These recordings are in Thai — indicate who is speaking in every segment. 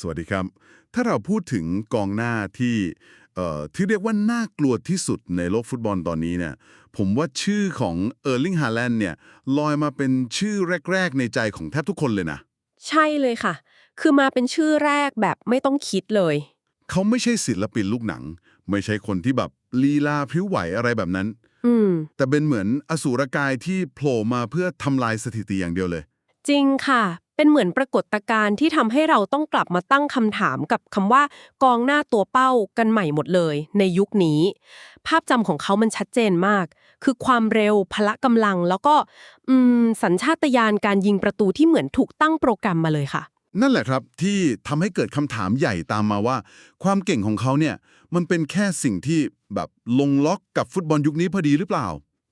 Speaker 1: สวัสดีครับ ถ้าเราพูดถึงกองหน้าที่เอ่อที่เรียกว่าน่ากลัวที่สุดในโลกฟุตบอลตอนนี้เนี่ย ผมว่าชื่อของเออร์ลิงฮาแลนด์เนี่ยลอยมาเป็นชื่อแรก ๆ ในใจของแทบทุกคนเลยนะ
Speaker 2: ใช่เลยค่ะ คือมาเป็นชื่อแรกแบบไม่ต้องคิดเลย
Speaker 1: เขาไม่ใช่ศิลปินลูกหนัง ไม่ใช่คนที่แบบลีลาพริ้วไหวอะไรแบบนั้น
Speaker 2: อืม
Speaker 1: แต่เป็นเหมือนอสูรกายที่โผล่มาเพื่อทำลายสถิติอย่างเดียวเลย
Speaker 2: จริงค่ะ เป็นเหมือนปรากฏการณ์ที่ทำให้เราต้องกลับมาตั้งคำถามกับคำว่ากองหน้าตัวเป้ากันใหม่หมดเลย ในยุคนี้ ภาพจำของเขามันชัดเจนมาก คือความเร็วพละกำลัง แล้วก็อืมสัญชาตญาณการยิงประตูที่เหมือนถูกตั้งโปรแกรมมาเลยค่ะ
Speaker 1: นั่นแหละครับที่ทำให้เกิดคำถามใหญ่ตามมาว่า ความเก่งของเขาเนี่ยมันเป็นแค่สิ่งที่แบบลงล็อกกับฟุตบอลยุคนี้พอดีหรือเปล่า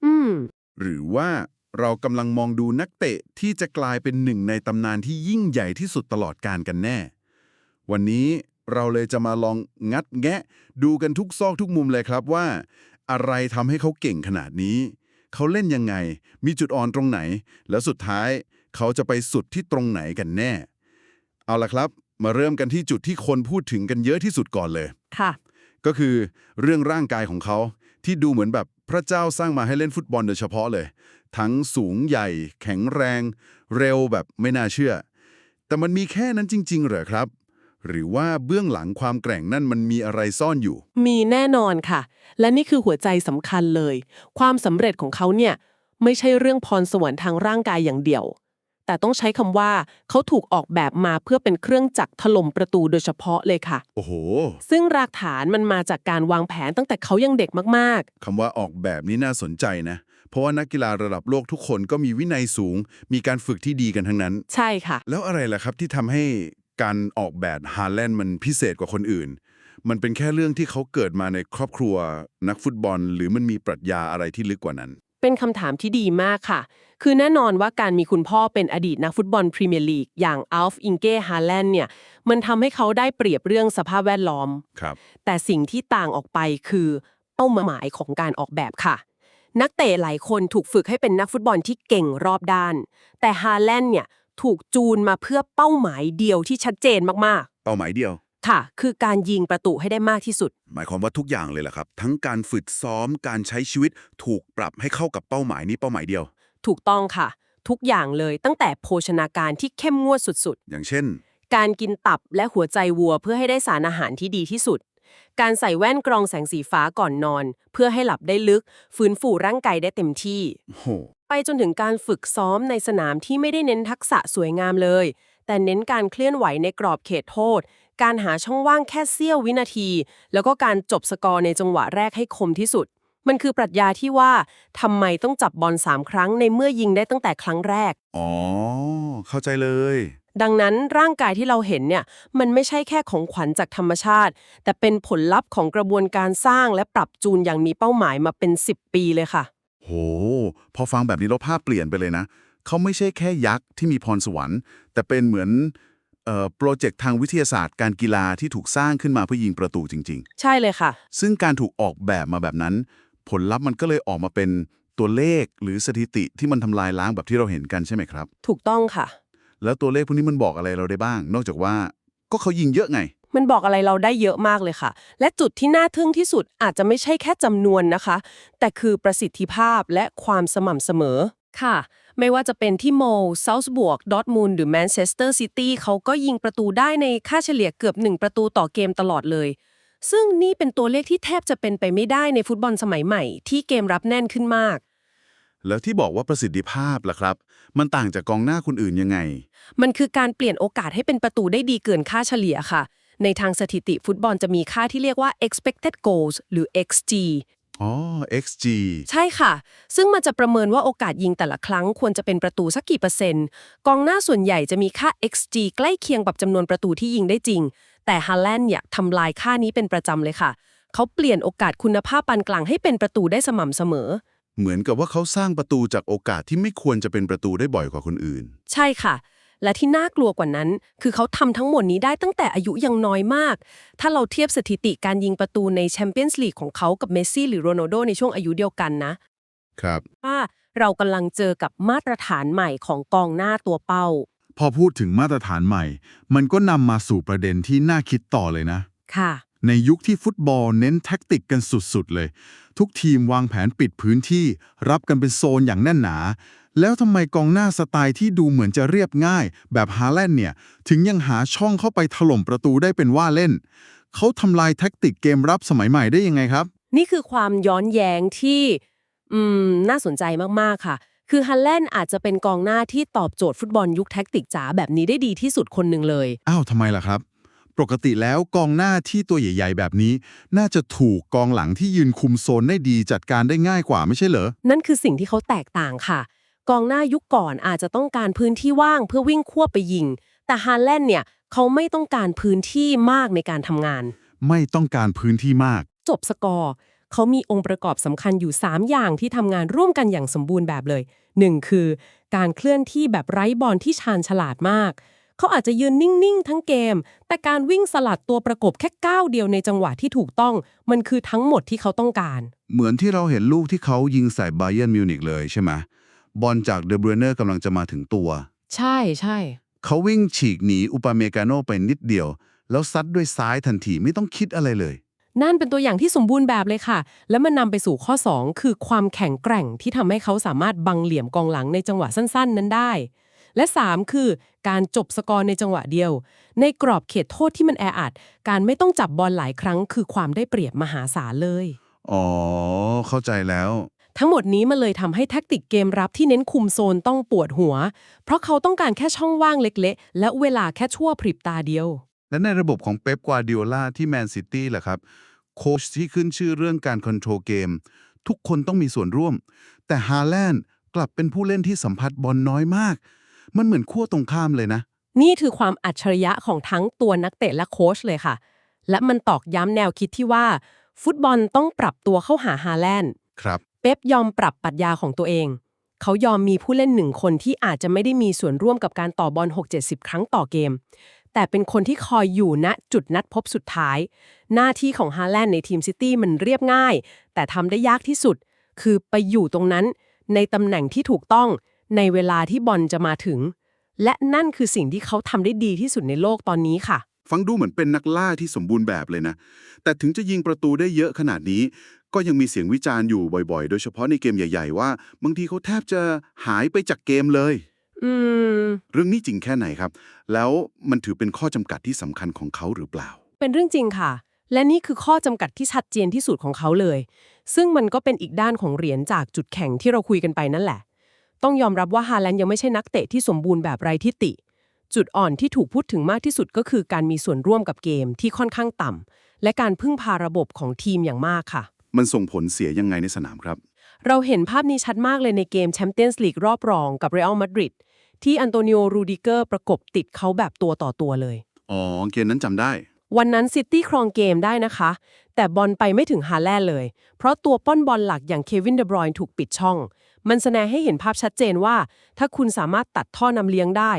Speaker 2: อืม
Speaker 1: หรือว่า เรากำลังมองดูนักเตะที่จะกลายเป็นหนึ่งในตำนานที่ยิ่งใหญ่ที่สุดตลอดการกันแน่ วันนี้เราเลยจะมาลองงัดแงะ ดูกันทุกซอกทุกมุมเลยครับว่า อะไรทำให้เขาเก่งขนาดนี้ เขาเล่นยังไง มีจุดอ่อนตรงไหน แล้วสุดท้ายเขาจะไปสุดที่ตรงไหนกันแน่ เอาละครับ มาเริ่มกันที่จุดที่คนพูดถึงกันเยอะที่สุดก่อนเลย
Speaker 2: ค่ะ
Speaker 1: ก็คือเรื่องร่างกายของเขาที่ดูเหมือนแบบพระเจ้าสร้างมาให้เล่นฟุตบอลโดยเฉพาะเลย ทั้งสูงใหญ่ แข็งแรง เร็วแบบไม่น่าเชื่อ แต่มันมีแค่นั้นจริง ๆ เหรอครับ หรือว่าเบื้องหลังความแกร่งนั่นมันมีอะไรซ่อนอยู่
Speaker 3: มีแน่นอนค่ะ และนี่คือหัวใจสำคัญเลย ความสำเร็จของเขาเนี่ยไม่ใช่เรื่องพรสวรรค์ทางร่างกายอย่างเดียว แต่ต้องใช้คำว่าเขาถูกออกแบบมาเพื่อเป็นเครื่องจักรถล่มประตูโดยเฉพาะเลยค่ะ
Speaker 1: โอ้โห
Speaker 3: ซึ่งรากฐานมันมาจากการวางแผนตั้งแต่เขายังเด็กมาก
Speaker 1: คำว่าออกแบบนี้น่าสนใจนะ เพราะว่านักกีฬาระดับโลกทุกคนก็มีวินัยสูง มีการฝึกที่ดีกันทั้งนั้น
Speaker 3: ๆใช่ค่ะ
Speaker 1: แล้วอะไรล่ะครับที่ทำให้การออกแบบฮาแลนด์มันพิเศษกว่าคนอื่น มันเป็นแค่เรื่องที่เขาเกิดมาในครอบครัวนักฟุตบอล หรือมันมีปรัชญาอะไรที่ลึกกว่านั้น
Speaker 3: เป็นคำถามที่ดีมากค่ะ คือแน่นอนว่าการมีคุณพ่อเป็นอดีตนักฟุตบอลพรีเมียร์ลีกอย่างอัลฟอิงเก้ฮาแลนด์เนี่ย มันทำให้เขาได้เปรียบเรื่องสภาพแวดล้อม
Speaker 1: ครับ
Speaker 3: แต่สิ่งที่ต่างออกไปคือเป้าหมายของการออกแบบค่ะ นักเตะหลายคนถูกฝึกให้เป็นนักฟุตบอลที่เก่งรอบด้าน แต่ฮาแลนด์เนี่ยถูกจูนมาเพื่อเป้าหมายเดียวที่ชัดเจนมาก
Speaker 1: เป้าหมายเดียว
Speaker 3: ๆ ค่ะ คือการยิงประตูให้ได้มากที่สุด
Speaker 1: หมายความว่าทุกอย่างเลยล่ะครับ ทั้งการฝึกซ้อมการใช้ชีวิตถูกปรับให้เข้ากับเป้าหมายนี้เป้าหมายเดียว
Speaker 3: ถูกต้องค่ะ ทุกอย่างเลยตั้งแต่โภชนาการที่เข้มงวดสุด
Speaker 1: อย่างเช่น
Speaker 3: ๆ การกินตับและหัวใจวัวเพื่อให้ได้สารอาหารที่ดีที่สุด การใส่แว่นกรองแสงสีฟ้าก่อนนอน เพื่อให้หลับได้ลึก ฟื้นฟูร่างกายได้เต็มที่
Speaker 1: โห
Speaker 3: ไปจนถึงการฝึกซ้อมในสนามที่ไม่ได้เน้นทักษะสวยงามเลย แต่เน้นการเคลื่อนไหวในกรอบเขตโทษ การหาช่องว่างแค่เสี้ยววินาที แล้วก็การจบสกอร์ในจังหวะแรกให้คมที่สุด มันคือปรัชญาที่ว่าทำไมต้องจับบอลสามครั้งในเมื่อยิงได้ตั้งแต่ครั้งแรก
Speaker 1: อ๋อ เข้าใจเลย
Speaker 3: ดังนั้นร่างกายที่เราเห็นเนี่ยมันไม่ใช่แค่ของขวัญจากธรรมชาติ แต่เป็นผลลัพธ์ของกระบวนการสร้างและปรับจูนอย่างมีเป้าหมายมาเป็น 10 ปีเลยค่ะ
Speaker 1: โห พอฟังแบบนี้แล้วภาพเปลี่ยนไปเลยนะ เขาไม่ใช่แค่ยักษ์ที่มีพรสวรรค์ แต่เป็นเหมือนเอ่อโปรเจกต์ทางวิทยาศาสตร์การกีฬาที่ถูกสร้างขึ้นมาเพื่อยิงประตูจริง
Speaker 3: ใช่เลยค่ะ
Speaker 1: ๆซึ่งการถูกออกแบบมาแบบนั้น ผลลัพธ์มันก็เลยออกมาเป็นตัวเลขหรือสถิติที่มันทำลายล้างแบบที่เราเห็นกันใช่ไหมครับ
Speaker 3: ถูกต้องค่ะ
Speaker 1: แล้วตัวเลขพวกนี้มันบอกอะไรเราได้บ้าง นอกจากว่าก็เขายิงเยอะไง
Speaker 3: มันบอกอะไรเราได้เยอะมากเลยค่ะ และจุดที่น่าทึ่งที่สุดอาจจะไม่ใช่แค่จำนวนนะคะ แต่คือประสิทธิภาพและความสม่ำเสมอค่ะ ไม่ว่าจะเป็นที่โมเซาส์บวก ดอร์ทมูลหรือแมนเชสเตอร์ซิตี้เขาก็ยิงประตูได้ในค่าเฉลี่ยเกือบ 1 ประตูต่อเกมตลอดเลย ซึ่งนี่เป็นตัวเลขที่แทบจะเป็นไปไม่ได้ในฟุตบอลสมัยใหม่ ที่เกมรับแน่นขึ้นมาก
Speaker 1: แล้วที่บอกว่าประสิทธิภาพล่ะครับ มันต่างจากกองหน้าคนอื่นยังไง
Speaker 3: มันคือการเปลี่ยนโอกาสให้เป็นประตูได้ดีเกินค่าเฉลี่ยค่ะ ในทางสถิติฟุตบอลจะมีค่าที่เรียกว่า expected goals หรือ XG
Speaker 1: อ๋อ XG
Speaker 3: ใช่ค่ะ ซึ่งมันจะประเมินว่าโอกาสยิงแต่ละครั้งควรจะเป็นประตูสักกี่เปอร์เซ็นต์ กองหน้าส่วนใหญ่จะมีค่า XG ใกล้เคียงกับจำนวนประตูที่ยิงได้จริง แต่ฮาแลนด์เนี่ยทำลายค่านี้เป็นประจำเลยค่ะ เขาเปลี่ยนโอกาสคุณภาพปานกลางให้เป็นประตูได้สม่ำเสมอ
Speaker 1: เหมือนกับว่าเขาสร้างประตูจากโอกาสที่ไม่ควรจะเป็นประตูได้บ่อยกว่าคนอื่น
Speaker 3: ใช่ค่ะ และที่น่ากลัวกว่านั้น คือเขาทำทั้งหมดนี้ได้ตั้งแต่อายุยังน้อยมาก ถ้าเราเทียบสถิติการยิงประตูในแชมเปี้ยนส์ลีกของเขากับเมสซี่หรือโรนัลโดในช่วงอายุเดียวกันนะ
Speaker 1: ครับ
Speaker 3: ว่าเรากำลังเจอกับมาตรฐานใหม่ของกองหน้าตัวเป้า
Speaker 1: พ
Speaker 4: พอพูดถึงมาตรฐานใหม่ มันก็นำมาสู่ประเด็นที่น่าคิดต่อเลยนะ
Speaker 2: ค่ะ
Speaker 4: ในยุคที่ฟุตบอลเน้นแท็กติกกันสุดๆเลย ทุกทีมวางแผนปิดพื้นที่ รับกันเป็นโซนอย่างแน่นหนา แล้วทำไมกองหน้าสไตล์ที่ดูเหมือนจะเรียบง่าย แบบฮาแลนด์เนี่ย ถึงยังหาช่องเข้าไปถล่มประตูได้เป็นว่าเล่น เขาทำลายแท็กติกเกมรับสมัยใหม่ได้ยังไงครับ
Speaker 3: นี่คือความย้อนแย้งที่อืมน่าสนใจมากๆค่ะ คือฮันแลนด์อาจจะเป็นกองหน้าที่ตอบโจทย์ฟุตบอลยุคแท็กติกจ๋าแบบนี้ได้ดีที่สุดคนหนึ่งเลย
Speaker 4: อ้าวทำไมล่ะครับ ปกติแล้วกองหน้าที่ตัวใหญ่ ๆ แบบนี้ น่าจะถูกกองหลังที่ยืนคุมโซนได้ดีจัดการได้ง่ายกว่าไม่ใช่เหรอ
Speaker 3: นั่นคือสิ่งที่เขาแตกต่างค่ะ กองหน้ายุคก่อนอาจจะต้องการพื้นที่ว่างเพื่อวิ่งควบไปยิง แต่ฮาแลนด์เนี่ยเขาไม่ต้องการพื้นที่มากในการทำงาน
Speaker 4: ไม่ต้องการพื้นที่มาก
Speaker 3: จบสกอร์เขามีองค์ประกอบสำคัญอยู่ 3 อย่างที่ทำงานร่วมกันอย่างสมบูรณ์แบบเลย 1. คือ การเคลื่อนที่แบบไร้บอลที่ชาญฉลาดมาก เขาอาจจะยืนนิ่ง ๆ ทั้งเกม แต่การวิ่งสลัดตัวประกบแค่ก้าวเดียวในจังหวะที่ถูกต้อง มันคือทั้งหมดที่เขาต้องการ
Speaker 1: เหมือนที่เราเห็นลูกที่เขายิงใส่ไบเ e นมิวนิกเลยใช่ไหมบอลจากเดบรเนอร์กำลังจะมาถึงตัว
Speaker 3: ใช่ใช่
Speaker 1: เขาวิ่งฉีกหนีอุปาเมกาโนไปนิดเดียว แล้วซัดด้วยซ้ายทันทีไม่ต้องคิดอะไรเลย
Speaker 3: นั่นเป็นตัวอย่างที่สมบูรณ์แบบเลยค่ะ แล้วมันนำไปสู่ข้อ 2 คือความแข็งแกร่งที่ทำให้เขาสามารถบังเหลี่ยมกองหลังในจังหวะสั้น ๆ นั้นได้ และ 3 คือการจบสกอร์ในจังหวะเดียว ในกรอบเขตโทษที่มันแออัด การไม่ต้องจับบอลหลายครั้ง คือความได้เปรียบมหาศาลเลย
Speaker 1: อ๋อ เข้าใจแล้ว
Speaker 3: ทั้งหมดนี้มันเลยทำให้แท็กติกเกมรับที่เน้นคุมโซนต้องปวดหัว เพราะเขาต้องการแค่ช่องว่างเล็กๆ และเวลาแค่ชั่วพริบตาเดียว
Speaker 1: และในระบบของเป๊ปกวาดิโอลาที่แมนซิตี้แหละครับโค้ชที่ขึ้นชื่อเรื่องการคอนโทรลเกมทุกคนต้องมีส่วนร่วม แต่ฮาแลนด์กลับเป็นผู้เล่นที่สัมผัสบอลน้อยมาก มันเหมือนขั้วตรงข้ามเลยนะ
Speaker 3: นี่คือความอัจฉริยะของทั้งตัวนักเตะและโค้ชเลยค่ะ และมันตอกย้ำแนวคิดที่ว่า ฟุตบอลต้องปรับตัวเข้าหาฮาแลนด์
Speaker 1: ครับ
Speaker 3: เป๊ปยอมปรับปรัชญาของตัวเอง เขายอมมีผู้เล่นหนึ่งคนที่อาจจะไม่ได้มีส่วนร่วมกับการต่อบอล 6-70 ครั้งต่อเกม แต่เป็นคนที่คอยอยู่ณจุดนัดพบสุดท้าย หน้าที่ของฮาแลนด์ในทีมซิตี้มันเรียบง่าย แต่ทำได้ยากที่สุด คือไปอยู่ตรงนั้นในตำแหน่งที่ถูกต้อง ในเวลาที่บอลจะมาถึง และนั่นคือสิ่งที่เขาทำได้ดีที่สุดในโลกตอนนี้ค่ะ
Speaker 1: ฟังดูเหมือนเป็นนักล่าที่สมบูรณ์แบบเลยนะ แต่ถึงจะยิงประตูได้เยอะขนาดนี้ ก็ยังมีเสียงวิจารณ์อยู่บ่อยๆ โดยเฉพาะในเกมใหญ่ ๆ ว่า บางทีเขาแทบจะหายไปจากเกมเลย
Speaker 3: อืม
Speaker 1: เรื่องนี้จริงแค่ไหนครับ แล้วมันถือเป็นข้อจำกัดที่สำคัญของเขาหรือเปล่า
Speaker 3: เป็นเรื่องจริงค่ะ และนี่คือข้อจำกัดที่ชัดเจนที่สุดของเขาเลย ซึ่งมันก็เป็นอีกด้านของเหรียญจากจุดแข็งที่เราคุยกันไปนั่นแหละ ต้องยอมรับว่าฮาแลนด์ยังไม่ใช่นักเตะที่สมบูรณ์แบบไร้ทิฏฐิจุดอ่อนที่ถูกพูดถึงมากที่สุดก็คือการมีส่วนร่วมกับเกมที่ค่อนข้างต่ำและการพึ่งพาระบบของทีมอย่างมากค่ะ
Speaker 1: มันส่งผลเสียยังไงในสนามครับ
Speaker 3: เราเห็นภาพนี้ชัดมากเลยในเกมแชมเปี้ยนส์ลีกรอบรองกับเรอัลมาดริดที่อันโตนิโอ รูดิเกอร์ประกบติดเขาแบบตัวต่อตัวเลย
Speaker 1: อ๋อ เกมนั้นจำได้
Speaker 3: วันนั้นซิตี้ครองเกมได้นะคะ แต่บอลไปไม่ถึงฮาแลนด์เลย เพราะตัวป้อนบอลหลักอย่างเควินเดบรอยน์ถูกปิดช่อง มันแสดงให้เห็นภาพชัดเจนว่า ถ้าคุณสามารถตัดท่อนำเลี้ยงได้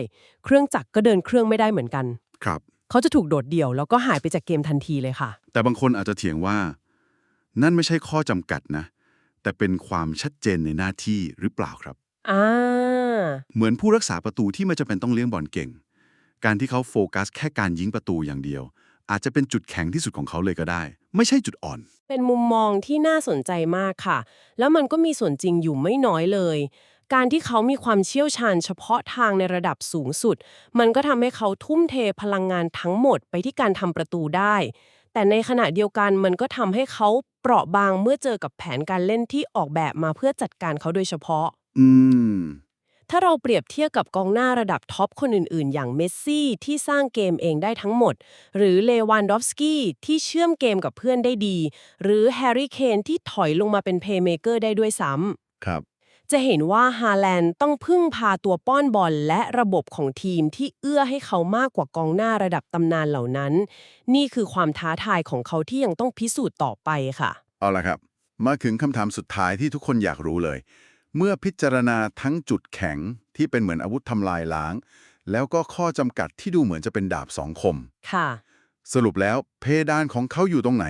Speaker 3: เครื่องจักรก็เดินเครื่องไม่ได้เหมือนกัน
Speaker 1: ครับ
Speaker 3: เขาจะถูกโดดเดี่ยวแล้วก็หายไปจากเกมทันทีเลยค่ะ
Speaker 1: แต่บางคนอาจจะเถียงว่า นั่นไม่ใช่ข้อจำกัดนะ แต่เป็นความชัดเจนในหน้าที่หรือเปล่าครับ
Speaker 3: อ่า
Speaker 1: เหมือนผู้รักษาประตูที่ไม่จำเป็นต้องเลี้ยงบอลเก่ง การที่เขาโฟกัสแค่การยิงประตูอย่างเดียว อาจจะเป็นจุดแข็งที่สุดของเขาเลยก็ได้ ไม่ใช่จุดอ่อน
Speaker 3: เป็นมุมมองที่น่าสนใจมากค่ะ แล้วมันก็มีส่วนจริงอยู่ไม่น้อยเลย การที่เขามีความเชี่ยวชาญเฉพาะทางในระดับสูงสุด มันก็ทำให้เขาทุ่มเทพลังงานทั้งหมดไปที่การทำประตูได้ แต่ในขณะเดียวกันมันก็ทำให้เขาเปราะบางเมื่อเจอกับแผนการเล่นที่ออกแบบมาเพื่อจัดการเขาโดยเฉพาะ
Speaker 1: อืม
Speaker 3: ถ้าเราเปรียบเทียบกับกองหน้าระดับท็อปคนอื่นๆ อย่างเมสซี่ที่สร้างเกมเองได้ทั้งหมด หรือเลวานดอฟสกี้ที่เชื่อมเกมกับเพื่อนได้ดี หรือแฮร์รี่เคนที่ถอยลงมาเป็นเพลย์เมเกอร์ได้ด้วยซ้ำ
Speaker 1: ครับ
Speaker 3: จะเห็นว่าฮาแลนด์ต้องพึ่งพาตัวป้อนบอลและระบบของทีมที่เอื้อให้เขามากกว่ากองหน้าระดับตำนานเหล่านั้น นี่คือความท้าทายของเขาที่ยังต้องพิสูจน์ต่อไปค่ะ
Speaker 1: เอาละครับ มาถึงคำถามสุดท้ายที่ทุกคนอยากรู้เลย เมื่อพิจารณาทั้งจุดแข็งที่เป็นเหมือนอาวุธทำลายล้าง แล้วก็ข้อจำกัดที่ดูเหมือนจะเป็นดาบสองคม
Speaker 3: ค่ะ
Speaker 1: สรุปแล้วเพดานของเขาอยู่ตรงไหน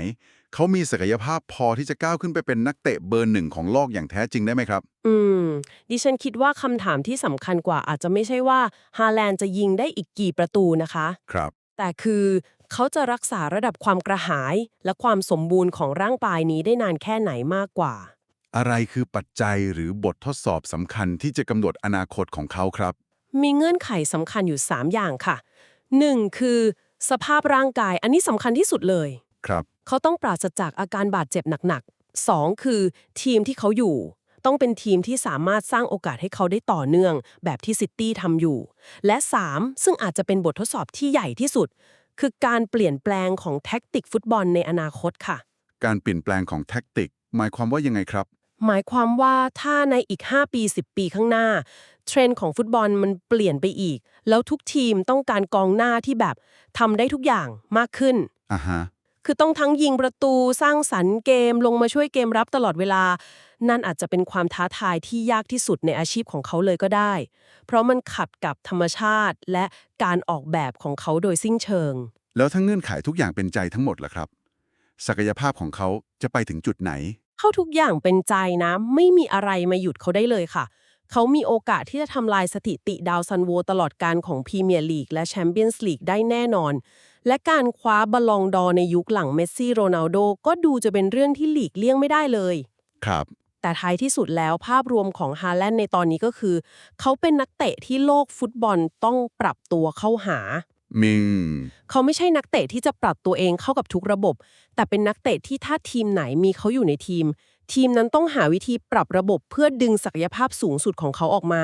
Speaker 1: เขามีศักยภาพพอที่จะก้าวขึ้นไปเป็นนักเตะเบอร์หนึ่งของโลกอย่างแท้จริงได้ไหมครับ
Speaker 3: อืม ดิฉันคิดว่าคำถามที่สำคัญกว่าอาจจะไม่ใช่ว่าฮาแลนด์จะยิงได้อีกกี่ประตูนะคะ
Speaker 1: ครับ
Speaker 3: แต่คือเขาจะรักษาระดับความกระหาย และความสมบูรณ์ของร่างกายนี้ได้นานแค่ไหนมากกว่า
Speaker 1: อะไรคือปัจจัยหรือบททดสอบสำคัญที่จะกำหนดอนาคตของเขาครับ
Speaker 3: มีเงื่อนไขสำคัญอยู่ 3 อย่างค่ะ 1. คือ สภาพร่างกายอันนี้สำคัญที่สุดเลย
Speaker 1: ครับ
Speaker 3: เขาต้องปราศจากอาการบาดเจ็บหนักๆ 2. คือ ทีมที่เขาอยู่ ต้องเป็นทีมที่สามารถสร้างโอกาสให้เขาได้ต่อเนื่อง แบบที่ซิตี้ทำอยู่ และ 3. ซึ่งอาจจะเป็นบททดสอบที่ใหญ่ที่สุด คือการเปลี่ยนแปลงของแท็กติกฟุตบอลในอนาคตค่ะ
Speaker 1: การเปลี่ยนแปลงของแท็กติก หมายความว่ายังไงครับ
Speaker 3: หมายความว่าถ้าในอีก 5 ปี 10 ปีข้างหน้า เทรนด์ของฟุตบอลมันเปลี่ยนไปอีก แล้วทุกทีมต้องการกองหน้าที่แบบทำได้ทุกอย่างมากขึ้น
Speaker 1: อ่าฮะ
Speaker 3: คือต้องทั้งยิงประตูสร้างสรรค์เกมลงมาช่วยเกมรับตลอดเวลา นั่นอาจจะเป็นความท้าทายที่ยากที่สุดในอาชีพของเขาเลยก็ได้ เพราะมันขัดกับธรรมชาติและการออกแบบของเขาโดยสิ้นเชิง
Speaker 1: แล้วถ้าเงื่อนไขทุกอย่างเป็นใจทั้งหมดล่ะครับ ศักยภาพของเขาจะไปถึงจุดไหน
Speaker 3: เข้าทุกอย่างเป็นใจนะ ไม่มีอะไรมาหยุดเขาได้เลยค่ะ เขามีโอกาสที่จะทำลายสถิติดาวซันโวตลอดการของพรีเมียร์ลีกและแชมเปี้ยนส์ลีกได้แน่นอน และการคว้าบอลลองดอร์ในยุคหลังเมสซี่โรนัลโดก็ดูจะเป็นเรื่องที่หลีกเลี่ยงไม่ได้เลย
Speaker 1: ครับ
Speaker 3: แต่ท้ายที่สุดแล้วภาพรวมของฮาแลนด์ในตอนนี้ก็คือ เขาเป็นนักเตะที่โลกฟุตบอลต้องปรับตัวเข้าหา
Speaker 1: มิง
Speaker 3: เขาไม่ใช่นักเตะที่จะปรับตัวเองเข้ากับทุกระบบ แต่เป็นนักเตะที่ถ้าทีมไหนมีเขาอยู่ในทีม ทีมนั้นต้องหาวิธีปรับระบบเพื่อดึงศักยภาพสูงสุดของเขาออกมา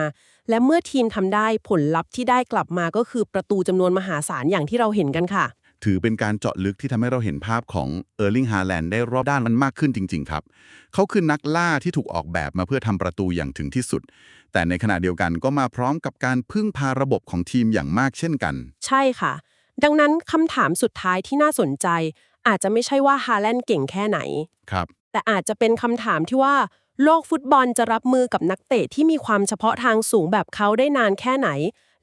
Speaker 3: และเมื่อทีมทำได้ผลลัพธ์ที่ได้กลับมาก็คือประตูจำนวนมหาศาลอย่างที่เราเห็นกันค่ะ
Speaker 1: ถือเป็นการเจาะลึกที่ทำให้เราเห็นภาพของเออร์ลิงฮาแลนด์ได้รอบด้านมันมากขึ้นจริง ๆ ครับ เขาคือนักล่าที่ถูกออกแบบมาเพื่อทำประตูอย่างถึงที่สุด แต่ในขณะเดียวกันก็มาพร้อมกับการพึ่งพาระบบของทีมอย่างมากเช่นกัน
Speaker 3: ใช่ค่ะ ดังนั้นคำถามสุดท้ายที่น่าสนใจ อาจจะไม่ใช่ว่าฮาแลนด์เก่งแค่ไหน
Speaker 1: ครับ
Speaker 3: แต่อาจจะเป็นคำถามที่ว่า โลกฟุตบอลจะรับมือกับนักเตะที่มีความเฉพาะทางสูงแบบเขาได้นานแค่ไหน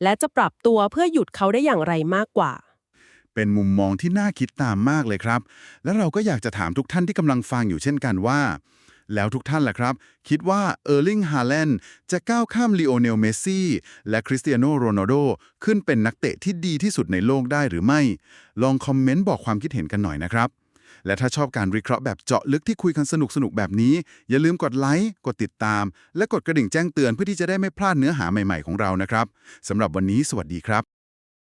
Speaker 3: และจะปรับตัวเพื่อหยุดเขาได้อย่างไรมากกว่า
Speaker 1: เป็นมุมมองที่น่าคิดตามมากเลยครับ และเราก็อยากจะถามทุกท่านที่กำลังฟังอยู่เช่นกันว่า แล้วทุกท่านล่ะครับ คิดว่าเออร์ลิงฮาแลนด์จะก้าวข้ามลีโอเนลเมสซี่และคริสเตียโนโรนัลโดขึ้นเป็นนักเตะที่ดีที่สุดในโลกได้หรือไม่ ลองคอมเมนต์บอกความคิดเห็นกันหน่อยนะครับ และถ้าชอบการวิเคราะห์แบบเจาะลึกที่คุยกันสนุกๆแบบนี้ อย่าลืมกดไลค์กดติดตาม และกดกระดิ่งแจ้งเตือนเพื่อที่จะได้ไม่พลาดเนื้อหาใหม่ๆของเรานะครับสำหรับวันนี้สวัสดีครับ